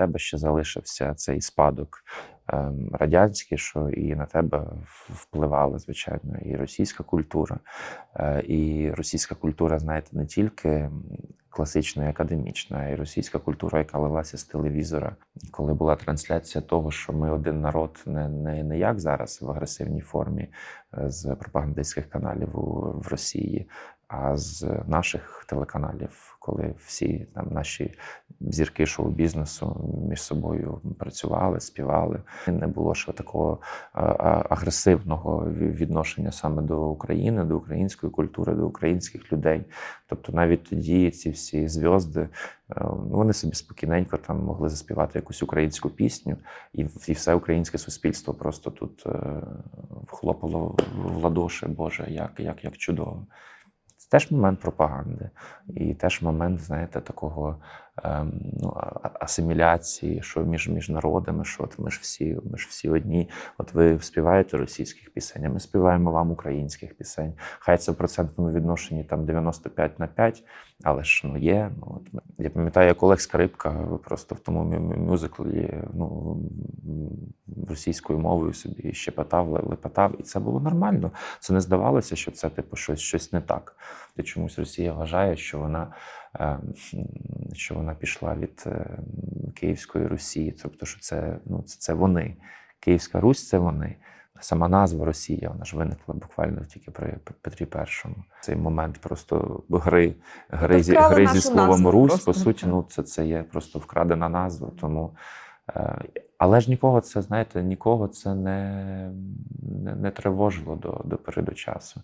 тебе ще залишився цей спадок ем, радянський, що і на тебе впливала, звичайно, і російська культура. Е, І російська культура, знаєте, не тільки класична і академічна, а й російська культура, яка лилася з телевізора. Коли була трансляція того, що ми один народ, не, не, не як зараз в агресивній формі е, з пропагандистських каналів у, в Росії, а з наших телеканалів, коли всі там наші зірки шоу-бізнесу між собою працювали, співали. Не було ще такого агресивного відношення саме до України, до української культури, до українських людей. Тобто навіть тоді ці всі зв'язди, е, ну, вони собі спокійненько там могли заспівати якусь українську пісню, і, і все українське суспільство просто тут е, хлопало в ладоші, Боже, як, як, як чудово. Це теж момент пропаганди, і теж момент, знаєте, такого ем, ну, асиміляції, що між, між народами, що от ми ж всі, ми ж всі одні. От ви співаєте російських пісень, а ми співаємо вам українських пісень. Хай це в процентному відношенні там 95 на 5, але ж ну є. Ну, от, я пам'ятаю, як Олег Скрипка просто в тому мю- мю- мюзиклі ну, російською мовою собі щепетав, ле- лепетав, і це було нормально. Це не здавалося, що це типу щось, щось не так. Ти чомусь Росія вважає, що вона, е, що вона пішла від е, Київської Росії. Тобто, що це, ну, це, це вони. Київська Русь це вони. Сама назва Росія, вона ж виникла буквально тільки при Петрі І. Цей момент просто гри, гри, зі, гри зі словом Русь, просто. по суті, ну це, це є просто вкрадена назва. Тому, е, але ж нікого це, знаєте, нікого це не, не, не тривожило до, до переду часу.